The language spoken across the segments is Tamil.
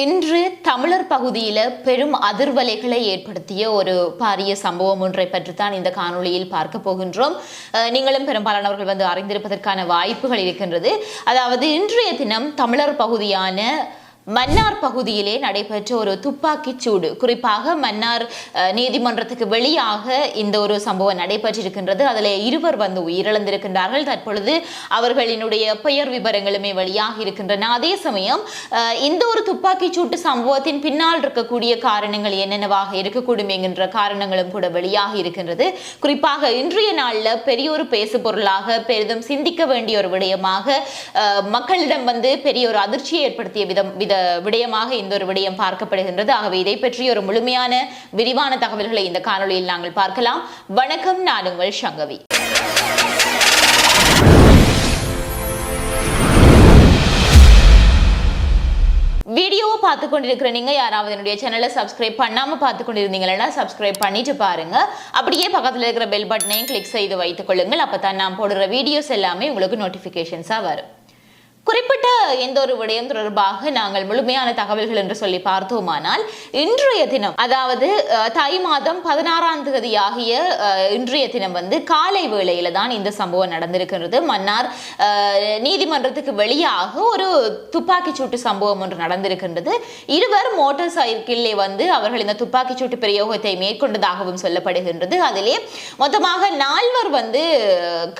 இன்று தமிழர் பகுதியில் பெரும் அதிர்வலைகளை ஏற்படுத்திய ஒரு பாரிய சம்பவம் ஒன்றை பற்றித்தான் இந்த காணொளியில் பார்க்க போகின்றோம். நீங்களும் பெரும்பாலானவர்கள் வந்து அறிந்திருப்பதற்கான வாய்ப்புகள் இருக்கின்றது. அதாவது இன்றைய தினம் தமிழர் பகுதியான மன்னார் பகுதியிலே நடைபெற்ற ஒரு துப்பாக்கிச் சூடு. குறிப்பாக மன்னார் நீதிமன்றத்துக்கு வெளியாக இந்த ஒரு சம்பவம் நடைபெற்றிருக்கின்றது. அதில் இருவர் வந்து உயிரிழந்திருக்கின்றார்கள். தற்பொழுது அவர்களினுடைய பெயர் விவரங்களுமே வெளியாக இருக்கின்றன. அதே சமயம் இந்த ஒரு துப்பாக்கிச் சூட்டு சம்பவத்தின் பின்னால் இருக்கக்கூடிய காரணங்கள் என்னென்னவாக இருக்கக்கூடும் என்கின்ற காரணங்களும் கூட வெளியாக இருக்கின்றது. குறிப்பாக இன்றைய நாளில் பெரிய ஒரு பேசு பொருளாக பெரிதும் சிந்திக்க வேண்டிய ஒரு விடயமாக மக்களிடம் வந்து பெரிய ஒரு அதிர்ச்சியை ஏற்படுத்திய விதம் வித விடயமாக இந்த ஒரு விடயம் பார்க்கப்படுகின்றது. ஆகவே இதை பற்றி ஒரு முழுமையான விரிவான தகவல்களை இந்த காணொளியில் நாங்கள் பார்க்கலாம். வணக்கம் நான் உங்கள் சங்கவி. வீடியோவை பார்த்து கொண்டிருக்கிற நீங்க யாராவது என்னுடைய சேனலை சப்ஸ்கிரைப் பண்ணாம பார்த்து கொண்டிருந்தீங்கன்னா சப்ஸ்கிரைப் பண்ணிட்டு பாருங்க. அப்படியே பக்கத்தில் இருக்கிற பெல் பட்டனையும் கிளிக் செய்து வைத்துக் கொள்ளுங்கள். அப்பதான் நான் போடுற வீடியோஸ் எல்லாமே உங்களுக்கு நோட்டிபிகேஷன்ஸா வரும். குறிப்பிட்ட எந்த ஒரு விடயம் தொடர்பாக நாங்கள் முழுமையான தகவல்கள் என்று சொல்லி பார்த்தோமானால் இன்றைய தினம் அதாவது தை மாதம் பதினாறாம் தேதி ஆகிய இன்றைய தினம் வந்து காலை வேளையில தான் இந்த சம்பவம் நடந்திருக்கிறது மன்னார் நீதிமன்றத்துக்கு வெளியாக ஒரு துப்பாக்கி சூட்டு சம்பவம் ஒன்று நடந்திருக்கின்றது. இருவர் மோட்டார் சைக்கிளிலே வந்து அவர்கள் இந்த துப்பாக்கி சூட்டு பிரயோகத்தை மேற்கொண்டதாகவும் சொல்லப்படுகின்றது. அதிலே மொத்தமாக நால்வர் வந்து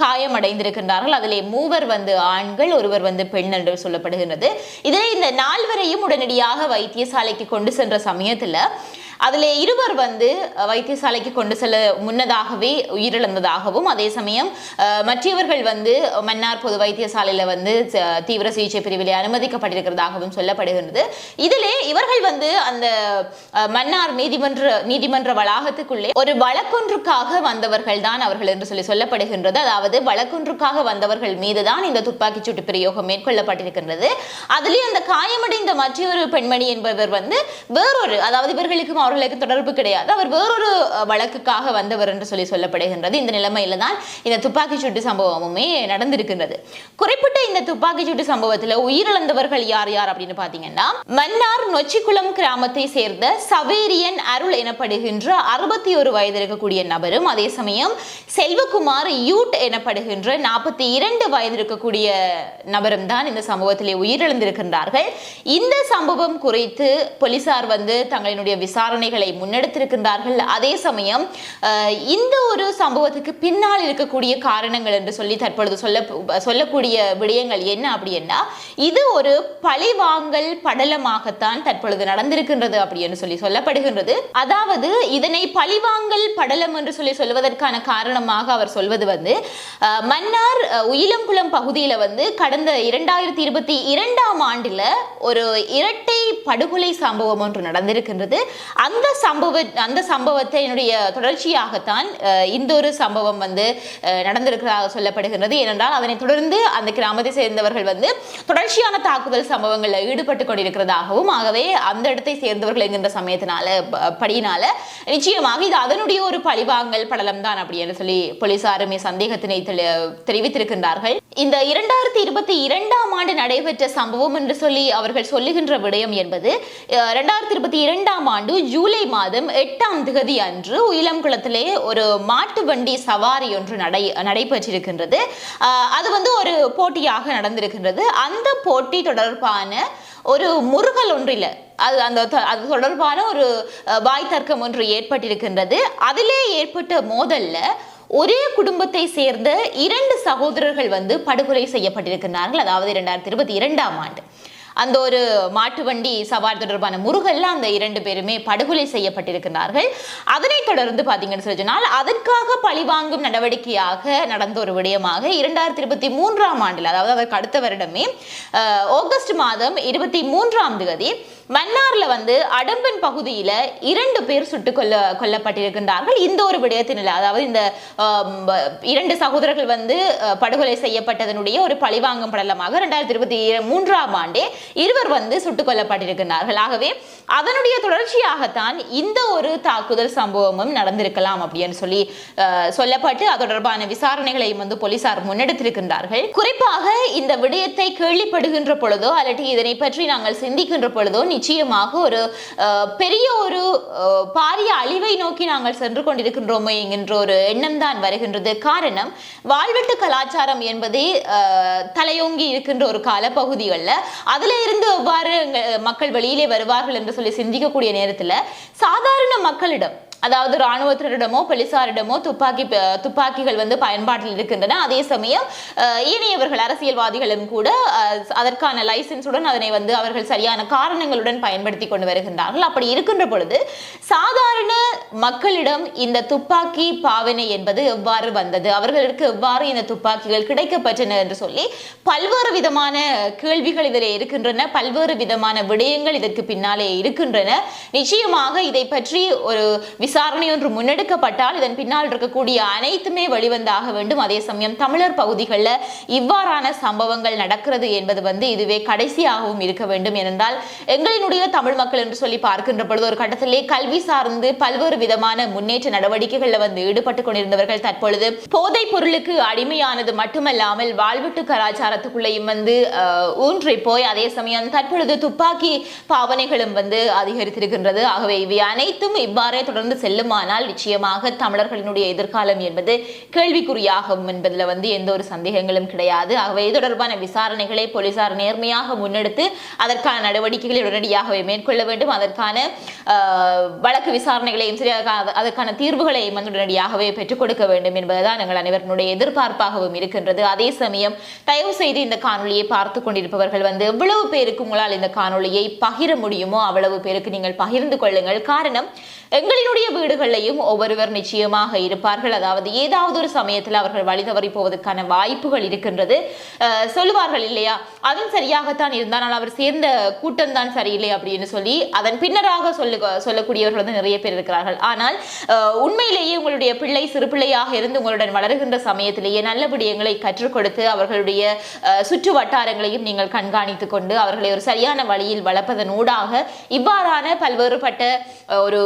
காயமடைந்திருக்கின்றார்கள். அதிலே மூவர் வந்து ஆண்கள் ஒருவர் வந்து பெண் என்று சொல்லப்படுகின்றது. இதனை இந்த நால்வரையும் உடனடியாக வைத்தியசாலைக்கு கொண்டு சென்ற சமயத்தில் அதில் இருவர் வந்து வைத்தியசாலைக்கு கொண்டு செல்ல முன்னதாகவே உயிரிழந்ததாகவும் அதே சமயம் மற்றவர்கள் வந்து மன்னார் பொது வைத்தியசாலையில் வந்து தீவிர சிகிச்சை பிரிவிலே அனுமதிக்கப்பட்டிருக்கிறதாகவும் சொல்லப்படுகின்றது. இதிலே இவர்கள் வந்து அந்த மன்னார் நீதிமன்ற நீதிமன்ற வளாகத்துக்குள்ளே ஒரு வழக்கொன்றுக்காக வந்தவர்கள் தான் அவர்கள் என்று சொல்லி சொல்லப்படுகின்றது. அதாவது வழக்கொன்றுக்காக வந்தவர்கள் மீதுதான் இந்த துப்பாக்கிச் சூட்டு பிரயோகம் மேற்கொள்ளப்பட்டிருக்கின்றது. அதிலே அந்த காயமடைந்த மற்றொரு பெண்மணி என்பவர் வந்து வேறொரு அதாவது இவர்களுக்கும் அவர்களுக்கு தொடர்பு கிடையாது. அவர் வேறொரு வழக்குக்காக வந்தவர் என்று சொல்லி சொல்லப்படுகின்றது. இந்த நிலைமையில தான் இந்த துப்பாக்கிச்சூட்டு சம்பவமுமே நடந்திருக்கின்றது. குறிப்பிட்ட இந்த துப்பாக்கிச்சூட்டு சம்பவத்தில் உயிரிழந்தவர்கள் யார் யார் அப்படின்னு பார்த்தீங்கன்னா மன்னார் நொச்சிக்குளம் கிராமத்தை சேர்ந்த சவேரியன் அருள் எனப்படுகின்ற அறுபத்தி ஒரு வயது இருக்கக்கூடிய நபரும் அதே சமயம் செல்வகுமார் யூட் எனப்படுகின்ற நாற்பத்தி இரண்டு வயது இருக்கக்கூடிய நபரும் தான் இந்த சம்பவத்திலே உயிரிழந்திருக்கின்றார்கள். இந்த சம்பவம் குறித்து போலீசார் வந்து தங்களினுடைய விசாரணைகளை முன்னெடுத்திருக்கின்றார்கள். அதே சமயம் இந்த ஒரு சம்பவத்துக்கு பின்னால் இருக்கக்கூடிய காரணங்கள் என்று சொல்லி தற்பொழுது சொல்ல சொல்லக்கூடிய விடயங்கள் என்ன அப்படின்னா இது ஒரு பழிவாங்கல் படலமாகத்தான் தற்பொழுது நடந்திருக்கின்றது அப்படி என்று சொல்லி சொல்லப்படுகின்றது. அதாவது இதனை பழிவாங்கல் படலம் என்று சொல்லி சொல்வதற்கான காரணமாக அவர் சொல்வது வந்து மன்னார் உயிலங்குளம் பகுதியில வந்து கடந்த இரண்டாயிரத்தி இருபத்தி இரண்டாம் ஆண்டுல ஒரு இரட்டை படுகொலை சம்பவம் ஒன்று நடந்திருக்கின்றது. அந்த சம்பவ அந்த சம்பவத்தினுடைய தொடர்ச்சியாகத்தான் இந்த ஒரு சம்பவம் வந்து நடந்திருக்கிறதாக சொல்லப்படுகின்றது. ஏனென்றால் அதனை தொடர்ந்து அந்த கிராமத்தை சேர்ந்தவர்கள் வந்து தொடர்ச்சியான தாக்குதல் சம்பவங்களில் ஈடுபட்டு கொண்டிருக்கிறதாகவும் ஆகவே அந்த இடத்தை சேர்ந்தவர்கள் என்கின்ற சமயத்தினால படியினால நிச்சயமாக இது அதனுடைய ஒரு பழிவாங்கல் படலம் தான் அப்படி என்று சொல்லி போலீசாருமே சந்தேகத்தினை தெளி- தெரிவித்திருக்கின்றார்கள். இந்த இரண்டாயிரத்தி இருபத்தி இரண்டாம் ஆண்டு நடைபெற்ற சம்பவம் என்று சொல்லி அவர்கள் சொல்லுகின்ற விடயம் என்பது இரண்டாயிரத்தி இருபத்தி இரண்டாம் ஆண்டு ஜூலை மாதம் எட்டாம் திகதி அன்று உயிலங்குளத்திலே ஒரு மாட்டு வண்டி சவாரி ஒன்று நடை நடைபெற்றிருக்கின்றது. அது வந்து ஒரு போட்டியாக நடந்திருக்கின்றது. அந்த போட்டி தொடர்பான ஒரு முருகல் ஒன்றில் அது அந்த த- அது தொடர்பான ஒரு வாய் தர்க்கம் ஒன்று ஏற்பட்டிருக்கின்றது. அதிலே ஏற்பட்ட மோதல்ல ஒரே குடும்பத்தை சேர்ந்த இரண்டு சகோதரர்கள் வந்து படுகொலை செய்யப்பட்டிருக்கிறார்கள் அதாவது இரண்டாயிரத்தி இருபத்தி இரண்டாம் ஆண்டு. அந்த ஒரு மாட்டு வண்டி சவாரி தொடர்பான முருகல்ல அந்த இரண்டு பேருமே படுகொலை செய்யப்பட்டிருக்கிறார்கள். அதனைத் தொடர்ந்து பார்த்தீங்கன்னு சொல்லி சொன்னால் அதற்காக பழிவாங்கும் நடவடிக்கையாக நடந்த ஒரு விடயமாக இரண்டாயிரத்தி இருபத்தி மூன்றாம் ஆண்டில் அதாவது அதற்கு அடுத்த வருடமே ஆகஸ்ட் மாதம் இருபத்தி மூன்றாம் தேதி மன்னார்ல வந்து அடம்பன் பகுதியில இரண்டு பேர் சுட்டு கொல்ல கொல்லப்பட்டிருக்கின்றார்கள். இந்த ஒரு விடயத்தினில் அதாவது இந்த இரண்டு சகோதரர்கள் வந்து படுகொலை செய்யப்பட்டதனுடைய ஒரு பழிவாங்கும் படலமாக இரண்டாயிரத்தி இருபத்தி மூன்றாம் ஆண்டே இருவர் வந்து சுட்டுக் கொல்லப்பட்டிருக்கிறார்கள் ஆகவே அதனுடைய தொடர்ச்சியாகத்தான் இந்த ஒரு தாக்குதல் சம்பவமும் நடந்திருக்கலாம் அப்படின்னு சொல்லி சொல்லப்பட்டு அது தொடர்பான விசாரணைகளையும் வந்து போலீசார் முன்னெடுத்திருக்கின்றார்கள். குறிப்பாக இந்த விடயத்தை கேள்விப்படுகின்ற பொழுதோ அல்லது இதனை பற்றி நாங்கள் சிந்திக்கின்ற பொழுதோ நிச்சயமாக ஒரு பெரிய ஒரு பாரிய அழிவை நோக்கி நாங்கள் சென்று கொண்டிருக்கின்றோமோ என்கின்ற ஒரு எண்ணம் தான் வருகின்றது. காரணம் வாழ்வெட்டு கலாச்சாரம் என்பதே தலையோங்கி இருக்கின்ற ஒரு காலப்பகுதிகளில் அதில் இருந்து எவ்வாறு மக்கள் வெளியிலே வருவார்கள் என்று சொல்லி சிந்திக்கக்கூடிய நேரத்தில் சாதாரண மக்களிடம் அதாவது இராணுவத்தினரிடமோ போலீசாரிடமோ துப்பாக்கி துப்பாக்கிகள் வந்து பயன்பாட்டில் இருக்கின்றன. அதே சமயம் ஏனையவர்கள் அரசியல்வாதிகளும் கூட அதற்கான லைசன்ஸுடன் அதனை வந்து அவர்கள் சரியான காரணங்களுடன் பயன்படுத்தி கொண்டு வருகின்றார்கள். அப்படி இருக்கின்ற பொழுது சாதாரண மக்களிடம் இந்த துப்பாக்கி பாவனை என்பது எவ்வாறு வந்தது? அவர்களுக்கு எவ்வாறு இந்த துப்பாக்கிகள் கிடைக்கப்பட்டன என்று சொல்லி பல்வேறு விதமான கேள்விகள் இதில் இருக்கின்றன. பல்வேறு விதமான விடயங்கள் இதற்கு பின்னாலே இருக்கின்றன. நிச்சயமாக இதை பற்றி ஒரு விசாரணை ஒன்று முன்னெடுக்கப்பட்டால் இதன் பின்னால் இருக்கக்கூடிய அனைத்துமே வெளிவந்தாக வேண்டும். அதே சமயம் தமிழர் பகுதிகளில் இவ்வாறான சம்பவங்கள் நடக்கிறது என்பது வந்து இதுவே கடைசியாகவும் இருக்க வேண்டும். ஏனென்றால் எங்களினுடைய தமிழ் மக்கள் என்று சொல்லி பார்க்கின்ற பொழுது ஒரு கட்டத்திலே கல்வி சார்ந்து பல்வேறு விதமான முன்னேற்ற நடவடிக்கைகளில் வந்து ஈடுபட்டு கொண்டிருந்தவர்கள் தற்பொழுது போதைப் பொருளுக்கு அடிமையானது மட்டுமல்லாமல் வாழ்விட்டு கலாச்சாரத்துக்குள்ளேயும் வந்து ஊன்றி போய் அதே சமயம் தற்பொழுது துப்பாக்கி பாவனைகளும் வந்து அதிகரித்திருக்கின்றது. ஆகவே இவை அனைத்தும் இவ்வாறே தொடர்ந்து செல்லுமானால் நிச்சயமாக தமிழர்களினுடைய எதிர்காலம் என்பது கேள்விக்குறியாகும் என்பதில் வந்து எந்த ஒரு சந்தேகங்களும் கிடையாது. ஆகவே இது தொடர்பான விசாரணைகளை போலீசார் நேர்மையாக முன்னெடுத்து அதற்கான நடவடிக்கைகளை உடனடியாகவே மேற்கொள்ள வேண்டும். அதற்கான வழக்கு விசாரணைகளையும் சரி அதற்கான- தீர்வுகளையும் வந்து உடனடியாகவே பெற்றுக் கொடுக்க வேண்டும் என்பதுதான் எங்கள் அனைவருடைய எதிர்பார்ப்பாகவும் இருக்கின்றது. அதே சமயம் தயவு செய்து இந்த காணொலியை பார்த்து கொண்டிருப்பவர்கள் வந்து எவ்வளவு பேருக்கு உங்களால் இந்த காணொலியை பகிர முடியுமோ அவ்வளவு பேருக்கு நீங்கள் பகிர்ந்து கொள்ளுங்கள். காரணம் எங்களினுடைய வீடுகளிலையும் ஒவ்வொருவர் நிச்சயமாக இருப்பார்கள். அதாவது ஏதாவது ஒரு சமயத்தில் அவர்கள் வழி தவறி போவதற்கான வாய்ப்புகள் இருக்கின்றது. சொல்லுவார்கள் இல்லையா? அதுவும் சரியாகத்தான் இருந்தால் அவர் சேர்ந்த கூட்டம் தான் சரியில்லை அப்படின்னு சொல்லி அதன் பின்னராக சொல்லு சொல்லக்கூடியவர்கள் வந்து நிறைய பேர் இருக்கிறார்கள். ஆனால் உண்மையிலேயே உங்களுடைய பிள்ளை சிறு பிள்ளையாக இருந்து உங்களுடன் வளருகின்ற சமயத்திலேயே நல்ல விடயங்களை கற்றுக் கொடுத்து அவர்களுடைய சுற்று வட்டாரங்களையும் நீங்கள் கண்காணித்துக் கொண்டு அவர்களை ஒரு சரியான வழியில் வளர்ப்பதன் ஊடாக இவ்வாறான பல்வேறுபட்ட அஹ், ஒரு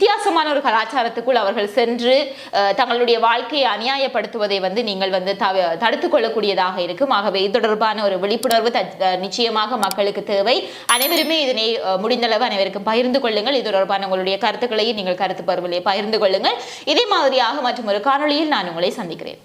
வித்தியாசமான ஒரு கலாச்சாரத்துக்குள் அவர்கள் சென்று அஹ், தங்களுடைய வாழ்க்கையை அநியாயப்படுத்துவதை வந்து நீங்கள் வந்து தடுத்து கொள்ளக்கூடியதாக இருக்கும். ஆகவே இது தொடர்பான ஒரு விழிப்புணர்வு த- நிச்சயமாக மக்களுக்கு தேவை. அனைவருமே இதனை முடிந்தளவு அனைவருக்கும் பகிர்ந்து கொள்ளுங்கள். இது தொடர்பான உங்களுடைய கருத்துக்களையும் நீங்கள் கருத்து பருவலே பகிர்ந்து கொள்ளுங்கள். இதே மாதிரியாக மற்றும் ஒரு காணொளியில் நான் உங்களை சந்திக்கிறேன்.